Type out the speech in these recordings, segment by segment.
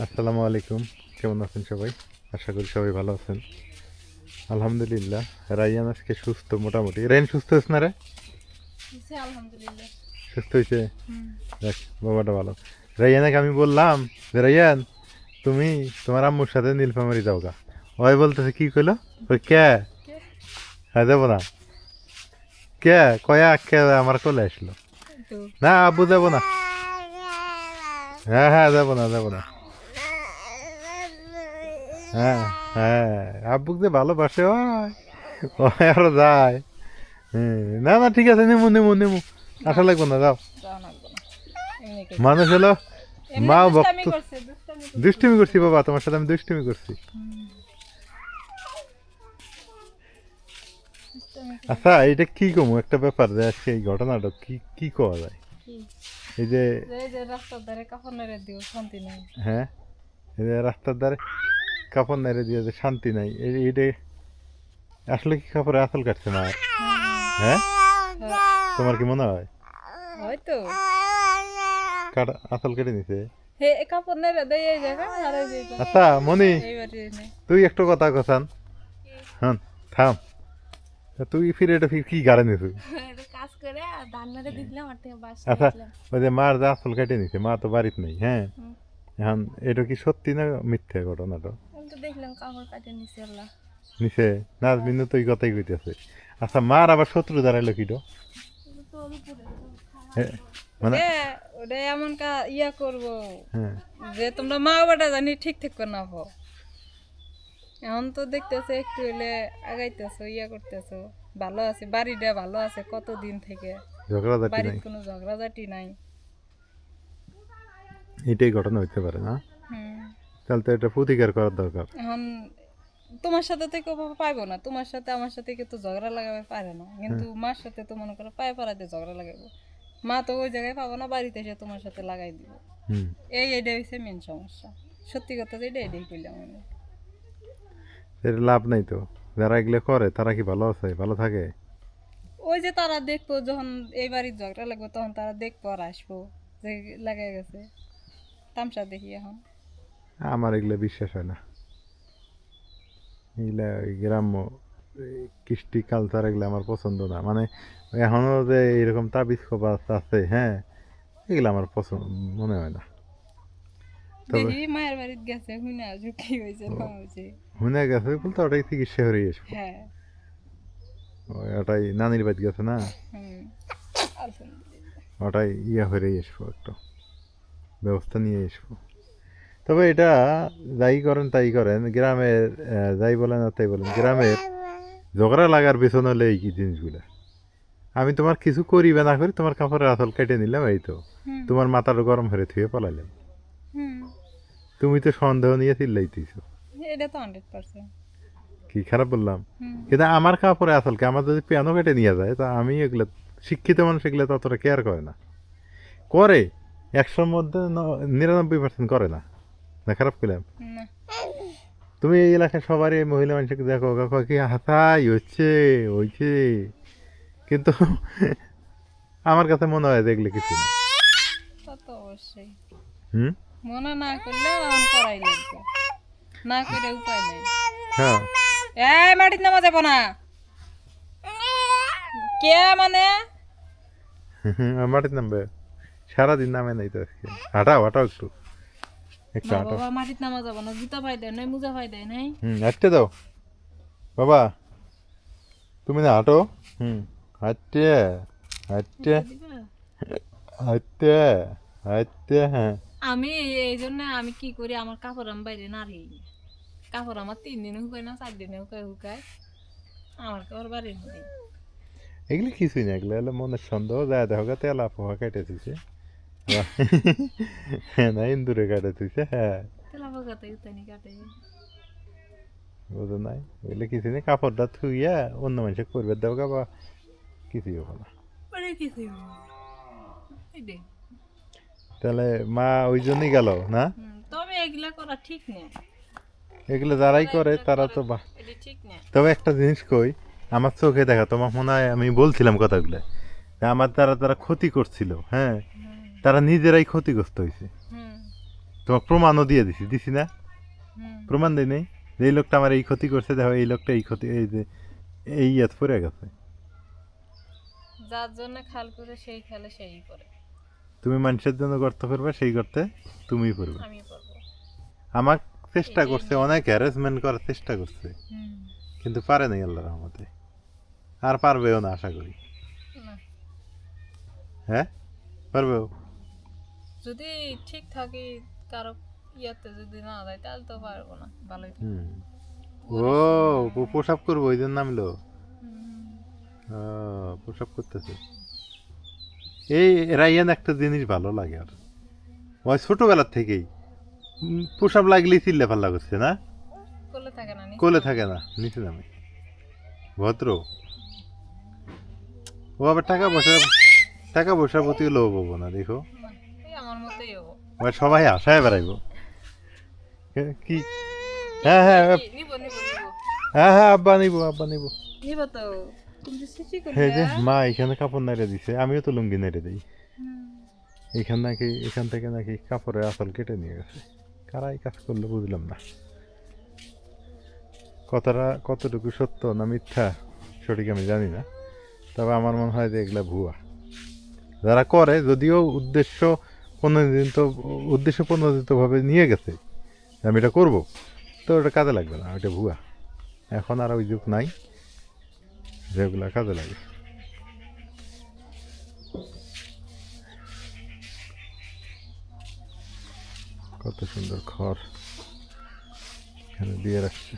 আসসালামু আলাইকুম। কেমন আছেন সবাই? আশা করি সবাই ভালো আছেন। আলহামদুলিল্লাহ রাইয়ান আজকে সুস্থ মোটামুটি। রাইন সুস্থ হয়েছে না রে? সুস্থ হয়েছে? দেখ বাবাটা ভালো। রাইয়ানাকে আমি বললাম যে রাইয়ান তুমি তোমার আম্মুর সাথে নীলফামারি যাও গা। ওই বলতেছে কি কইলো? ওই কে? কে? হ্যাঁ যাব না। কে? কয়া কে আমার কোলে আসলো? না আব্বু যাব না। হ্যাঁ হ্যাঁ যাব না যাব না। হ্যাঁ হ্যাঁ আব্বুক যে ভালোবাসে হয় ওই আরও যায়। না না ঠিক আছে নেমু নেমু নেমু। আসা লাগবো না যাও। মানুষ হলো মা ভক্ত। দুষ্টুমি করছি। বাবা তোমার সাথে আমি দুষ্টুমি করছি। আচ্ছা এটা কি কমু? একটা ব্যাপার যে আজকে এই ঘটনাটা কি কি করা যায়? এই যে রাস্তার ধারে কাপড় দিও শান্তি নেই। হ্যাঁ? এই যে রাস্তার ধারে কাপড় নেড়ে দিয়ে যে শান্তি নাই। এই এইটা আসলে কি কাপড়ে আসল কাটছে না? হ্যাঁ? তোমার কি মনে হয়? হয়তো। কাটা আসল কেটে নিছে? আচ্ছা মনি তুই একটু কথা কথান হ্যাঁ থাম। তুই ফিরে এটা ফির কি গাড়ে নিছু? কাজ করে ধান মেরে দিলাম আর থেকে বাস আচ্ছা ওই যে মার যে আসল কেটে নিছে মা তো বাড়িতে নেই হ্যাঁ। এখন এটা কি সত্যি না মিথ্যে ঘটনাটা? তো দেখলাম কাপড় কাটে আল্লাহ। তো এই কথাই কইতেছে। আচ্ছা মার আবার শত্রু দাঁড়াইলো কি মানে ওটা এমন কা ইয়া করব। হ্যাঁ। যে তোমরা মা বাবাটা জানি ঠিক ঠিক করে না এখন তো দেখতেছো একটু হইলে আগাইতেছো ইয়া করতেছো। ভালো আছে বাড়িটা ভালো আছে কত দিন থেকে? ঝগড়াঝাটি নাই। কোনো ঝগড়াঝাটি নাই। এটাই ঘটনা হইতে পারে না? তাহলে তো এটা প্রতিকার করার দরকার। এখন তোমার সাথে তো কেউ পাইবো না। তোমার সাথে আমার সাথে কেউ তো ঝগড়া লাগাবে পারে না। কিন্তু মার সাথে তো মনে করো পায়ে পাড়াতে ঝগড়া লাগাবো। মা তো ওই জায়গায় পাবো না বাড়িতে এসে তোমার সাথে লাগাই দিব। এই এটা হচ্ছে মেন সমস্যা। সত্যি কথা যেটা এটাই করলাম আমি। এর লাভ নাই তো। যারা এগুলো করে তারা কি ভালো আছে? ভালো থাকে? ওই যে তারা দেখব যখন এই বাড়ির ঝগড়া লাগবে তখন তারা দেখব আর আসব। যে লাগাই গেছে। তামসা দেখি এখন। আমার এগুলো বিশ্বাস হয় না। এগুলা গ্রাম্য কৃষ্টি কালচার এগুলো আমার পছন্দ না। মানে এখনও যে এরকম তাবিজ খোপাস আছে হ্যাঁ এগুলো আমার পছন্দ মনে হয় না। হুনে গেছে বলতে ওটাই চিকিৎসা হয়ে হ্যাঁ। ওটাই নানির গেছে ওটাই ইয়ে হয়ে আসব একটু। ব্যবস্থা নিয়ে আসব তবে এটা যাই করেন তাই করেন। গ্রামের যাই বলেন আর তাই বলেন গ্রামের ঝগড়া লাগার পেছনে হলে এই কি জিনিসগুলা। আমি তোমার কিছু করিবে না করি তোমার কাপড়ের আসল কেটে নিলাম এই তো। তোমার মাথাটা গরম হয়ে থুয়ে পালাইলাম। তুমি তো সন্দেহ নিয়ে চিল্লাইতেছো। এটা তো হান্ড্রেড পার্সেন্ট কি খারাপ বললাম? কিন্তু আমার কাপড়ে আসল কি? আমার যদি পিয়ানো কেটে নিয়ে যায় তা আমি এগুলো শিক্ষিত মানুষ এগুলো তো অতটা কেয়ার করে না। করে একশোর মধ্যে নিরানব্বই পার্সেন্ট করে না। না খারাপ করলাম তুমি এই এলাকায় সবারই মহিলা মানুষকে দেখো কাকু কি হাতাই হচ্ছে হয়েছে কিন্তু আমার কাছে মনে হয় দেখলে কিছু না। অবশ্যই। হুম? মনে না করলে এখন করাই লাগবে। না করে উপায় নেই। হ্যাঁ। এই মাটির নামা যাব না। কে মানে? মাটির নামবে। সারাদিন নামে নাই তো আজকে। হাঁটাও হাঁটাও একটু। একটু না বাবা মাটির নামা যাব না জুতা পাই দেয় নাই মোজা পাই দেয় নাই। হুম হাঁটতে দাও। বাবা তুমি না হুম হাঁটতে হাঁটতে হাঁটতে হাঁটতে হ্যাঁ। আমি এই জন্য আমি কি করি আমার কাপড় আমি বাইরে নাড়ি কাপড় আমার তিন দিনে শুকায় না চার দিনে শুকায় শুকায়। আমার কাপড় নাড়ি এগুলো কিছুই না এগুলো হলো মনের সন্দেহ যায় দেখো তেলা পোহা কেটে দিছে। না ইন্দুরে কেটে দিছে হ্যাঁ বুঝো নাই কাপড়টা থুইয়া অন্য মানুষে করবে দেও গা বা কিছুই হব না কিছু তাহলে মা ওই জন্যই গেল না? তবে এগুলা করা ঠিক না। এগুলো যারাই করে তারা তো তবে একটা জিনিস কই আমার চোখে দেখা তোমার মনে হয় আমি বলছিলাম কথাগুলো আমার দ্বারা তারা ক্ষতি করছিল হ্যাঁ? তারা নিজেরাই ক্ষতিগ্রস্ত হয়েছে। তোমার প্রমাণও দিয়ে দিছি দিছি না? প্রমাণ দেয় নেই? যে এই লোকটা আমার এই ক্ষতি করছে দেখো এই লোকটা এই ক্ষতি এই যে এই ইয়াত পড়ে গেছে। যার জন্য খাল করে সেই খালে সেই করে। তুমি মানুষের জন্য গর্ত করবে সেই গর্তে তুমিই করবে আমি করব আমার চেষ্টা করছে অনেক হ্যারাসমেন্ট করার চেষ্টা করছে। কিন্তু পারে নাই আল্লাহ রহমতে। আর পারবেও না আশা করি। হ্যাঁ? পারবেও? যদি ঠিক থাকি কারও ইয়াতে যদি না যায় তাহলে তো পারব না। ভালোই। ও পোশাক করব ওই জন্য নামলো। পোশাক করতেছে। এই রাইয়ান একটা জিনিস ভালো লাগে আর। ওই ছোটবেলার থেকেই। পোশাক লাগলেই চিল্লে পাল্লা লাগছে না? কোলে থাকে না নিচে কোলে থাকে না নিচে নামে। ভদ্র। ও আবার টাকা পয়সা টাকা পয়সার প্রতি লোভ হব না দেখো। আমার মতোই হব। ও সবাই আশায় বেড়াইব। কি হ্যাঁ হ্যাঁ নিব নিব হ্যাঁ হ্যাঁ আব্বা নিব আব্বা নিব। নিব তো। এই যে মা এখানে কাপড় নাইড়ে দিছে আমিও তো লুঙ্গি নাইড়ে দিই। এখান নাকি এখান থেকে নাকি কাপড়ের আসল কেটে নিয়ে গেছে। কারাই কাজ করল বুঝলাম না। কথাটা কতটুকু সত্য না মিথ্যা সঠিক আমি জানি না। তবে আমার মনে হয় যে এগুলা ভুয়া। যারা করে যদিও উদ্দেশ্য প্রণোদিত উদ্দেশ্য প্রণোদিতভাবে নিয়ে গেছে। আমি এটা করব। তো ওটা কাজে লাগবে না ওটা ভুয়া। এখন আর ওই যুগ নাই, যেগুলা কাজে লাগে। কত সুন্দর ঘর এখানে দিয়ে রাখছে।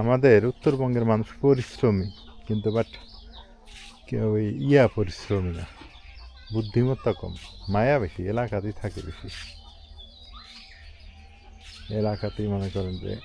আমাদের উত্তরবঙ্গের মানুষ পরিশ্রমী, কিন্তু বাট ওই ইয়া পরিশ্রমী না। বুদ্ধিমত্তা কম। মায়া বেশি, এলাকাতেই থাকে বেশি। এলাকাতেই মনে করেন যে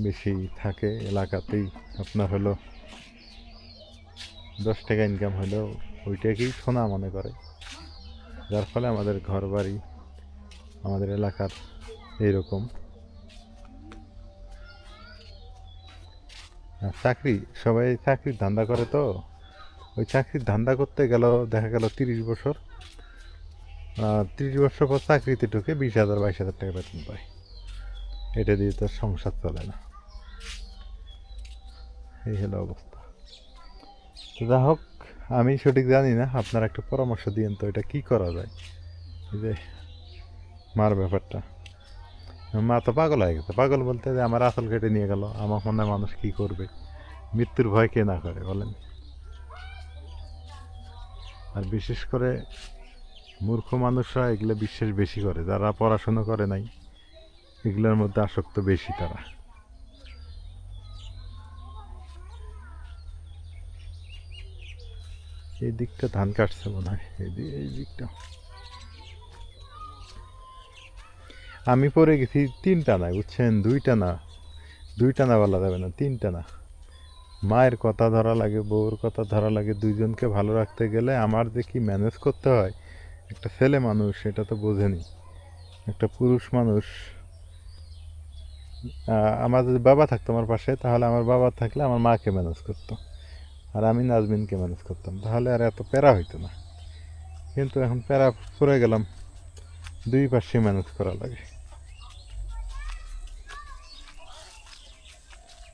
বেশি থাকে, এলাকাতেই আপনার হলো দশ টাকা ইনকাম হলেও ওইটাকেই সোনা মনে করে। যার ফলে আমাদের ঘর বাড়ি আমাদের এলাকার এইরকম। চাকরি, সবাই চাকরির ধান্দা করে তো। ওই চাকরির ধান্দা করতে গেল, দেখা গেল তিরিশ বছর। তিরিশ বছর পর চাকরিতে ঢুকে বিশ হাজার, বাইশ হাজার টাকা বেতন পায়। এটা দিয়ে তো সংসার চলে না। এই হলো অবস্থা। তো যা হোক, আমি সঠিক জানি না, আপনারা একটা পরামর্শ দিয়েন তো এটা কি করা যায়। যে মার ব্যাপারটা। মা তো পাগল হয়ে গেছে। পাগল বলতে যে আমার আসল কেটে নিয়ে গেল। আমার মনে মানুষ কি করবে? মৃত্যুর ভয় কে না করে, বলেন। আর বিশেষ করে মূর্খ মানুষরা এগুলো বিশ্বাস বেশি করে, যারা পড়াশুনো করে নাই, এগুলোর মধ্যে আসক্ত বেশি তারা। এই দিকটা ধান কাটছে মনে হয়, এই দিকটা। আমি পরে গেছি তিনটা না, বুঝছেন? দুইটা না দুইটা না বলা যাবে না, তিনটা না। মায়ের কথা ধরা লাগে, বউর কথা ধরা লাগে, দুইজনকে ভালো রাখতে গেলে আমার যে কি ম্যানেজ করতে হয়, একটা ছেলে মানুষ, সেটা তো বোঝেনি। একটা পুরুষ মানুষ আমার যদি বাবা থাকতো আমার পাশে, তাহলে আমার বাবা থাকলে আমার মাকে ম্যানেজ করতো, আর আমি নাজমিনকে ম্যানেজ করতাম, তাহলে আর এত প্যারা হইতো না। কিন্তু এখন প্যারা পড়ে গেলাম, দুই পাশে ম্যানেজ করা লাগে।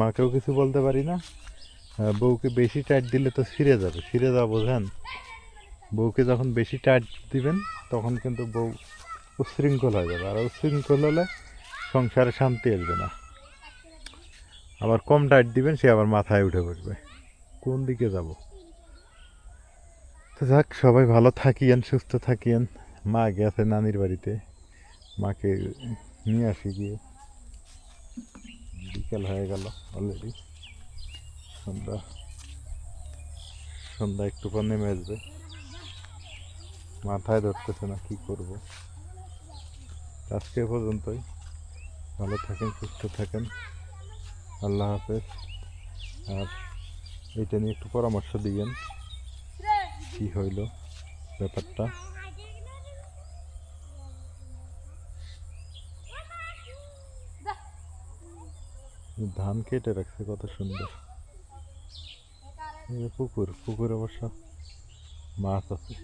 মাকেও কিছু বলতে পারি না? বউকে বেশি টাইট দিলে তো ছিঁড়ে যাবে। ছিঁড়ে যাওয়া বোঝেন? বউকে যখন বেশি টাইট দিবেন, তখন কিন্তু বউ উচ্ছৃঙ্খল হয়ে যাবে। আর উচ্ছৃঙ্খল হলে সংসারে শান্তি আসবে না। আবার কম টাইট দিবেন, সে আবার মাথায় উঠে পড়বে কোন দিকে যাব? তো যাক, সবাই ভালো থাকিয়েন, সুস্থ থাকিয়েন। মা গেছে নানির বাড়িতে। মাকে নিয়ে আসি গিয়ে। বিকেল হয়ে গেল অলরেডি সন্ধ্যা। সন্ধ্যা একটু পর নেমে আসবে। মাথায় ধরতেছে না কি করব। আজকে পর্যন্তই। ভালো থাকেন, সুস্থ থাকেন। আল্লাহ হাফেজ। আর এইটা নিয়ে একটু পরামর্শ দিয়েন। কি হইল ব্যাপারটা। ধান কেটে রাখছে, কত সুন্দর। পুকুর পুকুর অবশ্য মাছ আছে।